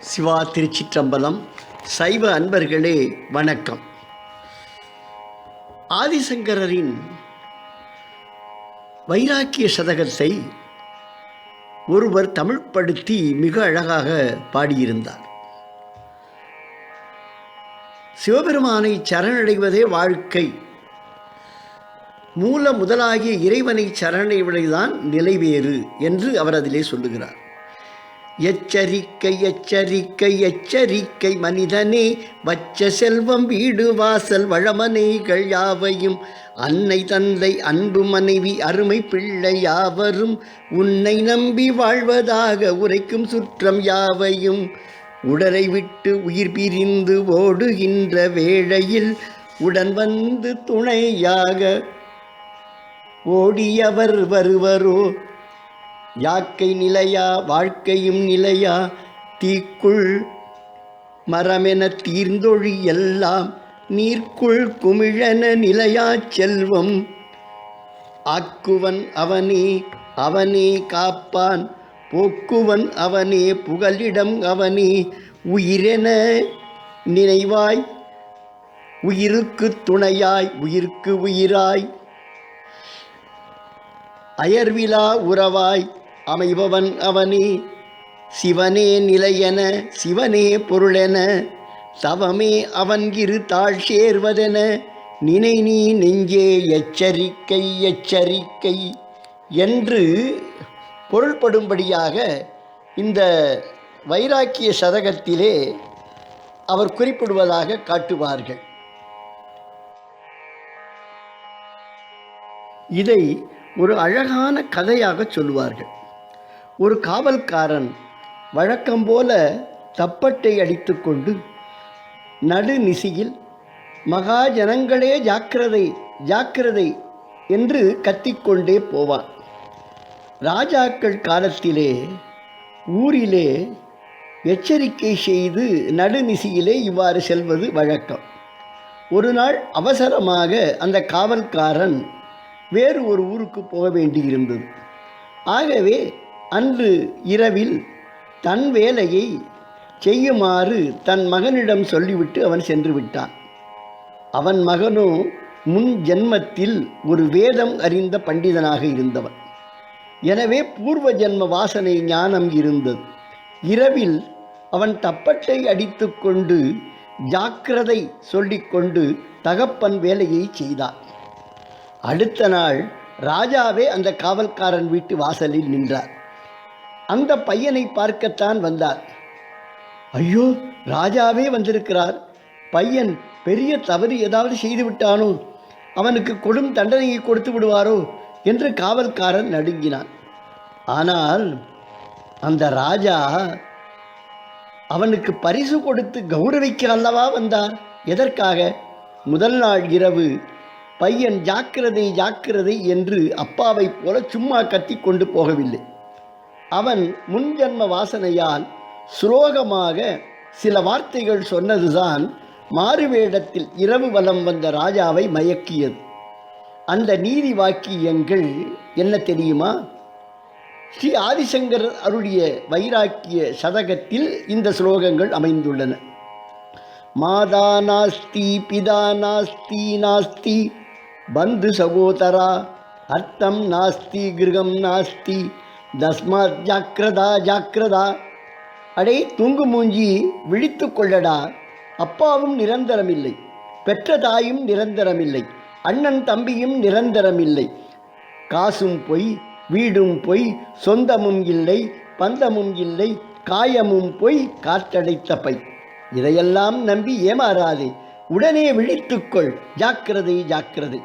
சிவா திருச்சிற்றம்பலம். சைவ அன்பர்களே வணக்கம். ஆதிசங்கரரின் வைராக்கிய சதகத்தை ஒருவர் தமிழ்ப்படுத்தி மிக அழகாக பாடியிருந்தார். சிவபெருமானை சரணடைவதே வாழ்க்கை. மூல முதலாகிய இறைவனை சரணடைவதுதான் நிலைவேறு என்று அவர் அதிலே சொல்லுகிறார். எச்சரிக்கை எச்சரிக்கை எச்சரிக்கை மனிதனே வச்ச செல்வம் வீடு வாசல் வழமனைகள் யாவையும்? அன்னை தந்தை அன்பு மனைவி அருமை பிள்ளை யாவரும்? உன்னை நம்பி வாழ்வதாக உரைக்கும் சுற்றம் யாவையும்? உடலை விட்டு உயிர் பிரிந்து ஓடுகின்ற வேளையில் உடன் வந்து துணையாக ஓடியவர் வருவரோ? யாக்கை நிலையா வாழ்க்கையும் நிலையா தீக்குள் மரமென தீர்ந்தொழி எல்லாம் நீர்க்குள் குமிழன நிலையா செல்வம். ஆக்குவன் அவனே அவனே காப்பான். போக்குவன் அவனே புகலிடம் அவனே. உயிரென நினைவாய் உயிருக்கு துணையாய் உயிர்க்கு உயிராய். அயர்விலா உறவாய் அமைபவன் அவனே. சிவனே நிலையென சிவனே பொருளென தவமே அவன் இரு தாழ் சேர்வதென நினை நீ நெஞ்சே எச்சரிக்கை எச்சரிக்கை என்று பொருள்படும்படியாக இந்த வைராக்கிய சதகத்திலே அவர் குறிப்பிடுவதாக காட்டுவார்கள். இதை ஒரு அழகான கதையாக சொல்லுவார்கள். ஒரு காவல்காரன் வழக்கம் போல தப்பட்டை அடித்துக்கொண்டு நடுநிசியில் மகாஜனங்களே ஜாக்கிரதை ஜாக்கிரதை என்று கத்திக்கொண்டே போவான். ராஜாக்கள் காலத்திலே ஊரிலே எச்சரிக்கை செய்து நடுநிசியிலே இவ்வாறு செல்வது வழக்கம். ஒரு நாள் அவசரமாக அந்த காவல்காரன் வேறு ஒரு ஊருக்கு போக வேண்டியிருந்தது. ஆகவே அன்று இரவில் தன் வேலையை செய்யுமாறு தன் மகனிடம் சொல்லிவிட்டு அவன் சென்று விட்டான். அவன் மகனோ முன் ஜென்மத்தில் ஒரு வேதம் அறிந்த பண்டிதனாக இருந்தவன். எனவே பூர்வ ஜென்ம வாசனை ஞானம் இருந்தது. இரவில் அவன் தப்பட்டை அடித்துக்கொண்டு ஜாக்கிரதை சொல்லிக்கொண்டு தகப்பன் வேலையை செய்தான். அடுத்த நாள் ராஜாவே அந்த காவல்காரன் வீட்டு வாசலில் நின்றார். அந்த பையனை பார்க்கத்தான் வந்தார். ஐயோ ராஜாவே வந்திருக்கிறார். பையன் பெரிய தவறு ஏதாவது செய்துவிட்டானோ அவனுக்கு கொடும் தண்டனையை கொடுத்து விடுவாரோ என்று காவல்காரன் நடுங்கினான். ஆனால் அந்த ராஜா அவனுக்கு பரிசு கொடுத்து கௌரவிக்க அல்லவா வந்தார்? எதற்காக? முதல் நாள் இரவு பையன் ஜாக்கிரதை ஜாக்கிரதை என்று அப்பாவைப் போல சும்மா கத்தி கொண்டு போகவில்லை. அவன் முன்ஜன்ம வாசனையால் சுலோகமாக சில வார்த்தைகள் சொன்னதுதான் மாறுவேடத்தில் இரவு வலம் வந்த ராஜாவை மயக்கியது. அந்த நீதி வாக்கியங்கள் என்ன தெரியுமா? ஸ்ரீ ஆதிசங்கர் அருளிய வைராக்கிய சதகத்தில் இந்த ஸ்லோகங்கள் அமைந்துள்ளன. மாதா நாஸ்தி பிதா நாஸ்தி நாஸ்தி. பந்து சகோதரா அர்த்தம் நாஸ்தி கிருகம் நாஸ்தி. தஸ்மாத் ஜாக்கிரதா ஜாக்கிரதா. அடே தூங்கு மூஞ்சி விழித்து கொள்ளடா. அப்பாவும் நிரந்தரமில்லை. பெற்ற தாயும் நிரந்தரமில்லை. அண்ணன் தம்பியும் நிரந்தரமில்லை. காசும் பொய் வீடும் பொய் சொந்தமும் இல்லை பந்தமும் இல்லை காயமும் பொய் காற்றடைத்த பை. இதையெல்லாம் நம்பி ஏமாறாதே. உடனே விழித்துக்கொள் ஜாக்கிரதை ஜாக்கிரதை.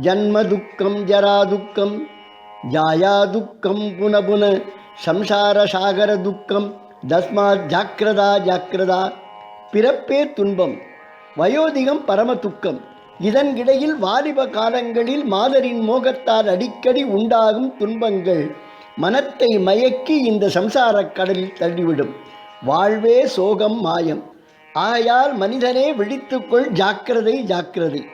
ஜன்ம துக்கம் துக்கம். ஜாயா துக்கம் புன புன சம்சார சாகர துக்கம் தஸ்மாத் ஜாக்கிரதா ஜாக்கிரதா. பிறப்பே துன்பம் வயோதிகம் பரம துக்கம் இதன் இடையில் வாலிப காலங்களில் மாதரின் மோகத்தால் அடிக்கடி உண்டாகும் துன்பங்கள் மனத்தை மயக்கி இந்த சம்சாரக் கடலில் தள்ளிவிடும். வாழ்வே சோகம் மாயம். ஆகையால் மனிதனே விழித்துக்கொள் ஜாக்கிரதை ஜாக்கிரதை.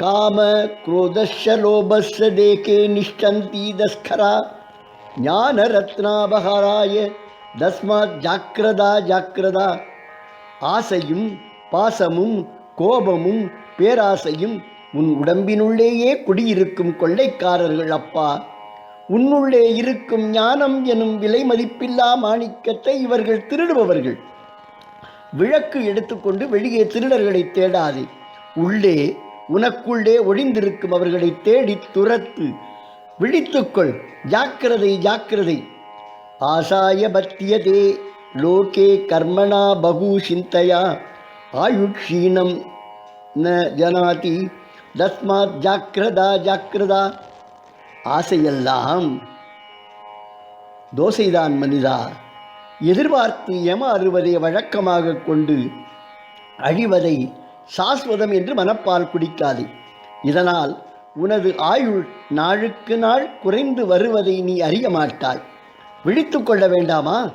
காம குரோதஸ்ய லோபஸ்ய தேகே நிஷ்டந்தி தஸ்கரா ஞான ரத்னாபகாராய தஸ்மாத் ஜாக்கிரதா ஜாக்கிரதா. ஆசையும் பாசமும் கோபமும் பேராசையும் உன் உடம்பினுள்ளேயே குடியிருக்கும் கொள்ளைக்காரர்கள் அப்பா. உன்னுள்ளே இருக்கும் ஞானம் எனும் விலை மதிப்பில்லா மாணிக்கத்தை இவர்கள் திருடுபவர்கள். விளக்கு எடுத்துக்கொண்டு வெளியே திருடர்களை தேடாதே. உள்ளே உனக்குள்ளே ஒழிந்திருக்கும் அவர்களை தேடி துரத்து. விழித்துக்கொள் ஜாக்கிரதை ஜாக்கிரதை. ஆசாய பத்தியதே லோகே கர்மணா பகு சிந்தையா. ஆயுட்சீனம் ந ஜனாதி தஸ்மாத் ஜாக்கிரதா ஜாக்கிரதா. ஆசையெல்லாம் தோசைதான் மனிதா. எதிர்பார்த்து ஏமாறுவதை வழக்கமாக கொண்டு அழிவதை சாஸ்வதம் என்று மனப்பால் குடிக்காதே. இதனால் உனது ஆயுள் நாளுக்கு நாள் குறைந்து வருவதை நீ அறிய மாட்டாய். விழித்து கொள்ள வேண்டாமா?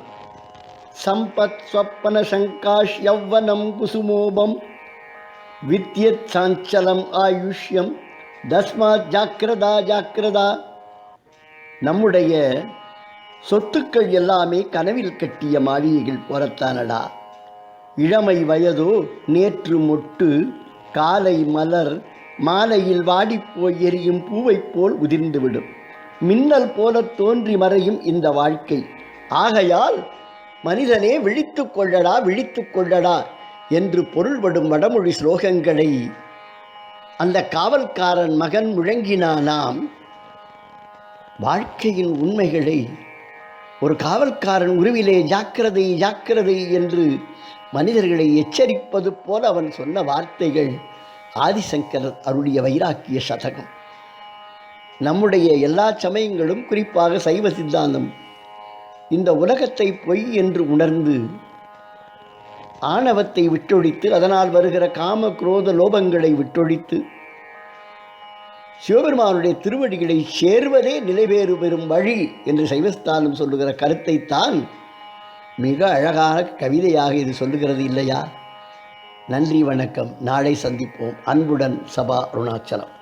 சம்பத் ஸ்வப்பன சங்காஷ் யவ்வனம் குசுமோபம். வித்யத் சாஞ்சலம் ஆயுஷ்யம். தஸ்மாத் ஜாக்கிரதா ஜாக்கிரதா. நம்முடைய சொத்துக்கள் எல்லாமே கனவில் கட்டிய மாளிகைகள் போலத்தானடா இளமை வயதோ நேற்று மொட்டு காலை மலர் மாலையில் வாடிப்போய் எரியும் பூவைப் போல் உதிர்ந்துவிடும். மின்னல் போல தோன்றி மறையும் இந்த வாழ்க்கை. ஆகையால் மனிதனே விழித்து கொள்ளடா விழித்து கொள்ளடா என்று பொருள்படும் வடமொழி ஸ்லோகங்களை அந்த காவல்காரன் மகன் முழங்கினானாம் வாழ்க்கையின் உண்மைகளை ஒரு காவல்காரன் உருவிலே ஜாக்கிரதை ஜாக்கிரதை என்று மனிதர்களை எச்சரிப்பது போல அவன் சொன்ன வார்த்தைகள் ஆதிசங்கரர் அருளிய வைராக்கிய சதகம். நம்முடைய எல்லா சமயங்களும் குறிப்பாக சைவ சித்தாந்தம். இந்த உலகத்தை பொய் என்று உணர்ந்து ஆணவத்தை விட்டொழித்து அதனால் வருகிற காம குரோத லோபங்களை விட்டொழித்து சிவபெருமானுடைய திருவடிகளை சேர்வதே நிலைபேறு பெறும் வழி என்று சைவஸ்தானம் சொல்லுகிற கருத்தைத்தான் மிக அழகான கவிதையாக இது சொல்லுகிறது இல்லையா? நன்றி வணக்கம். நாளை சந்திப்போம். அன்புடன் சபா அருணாச்சலம்.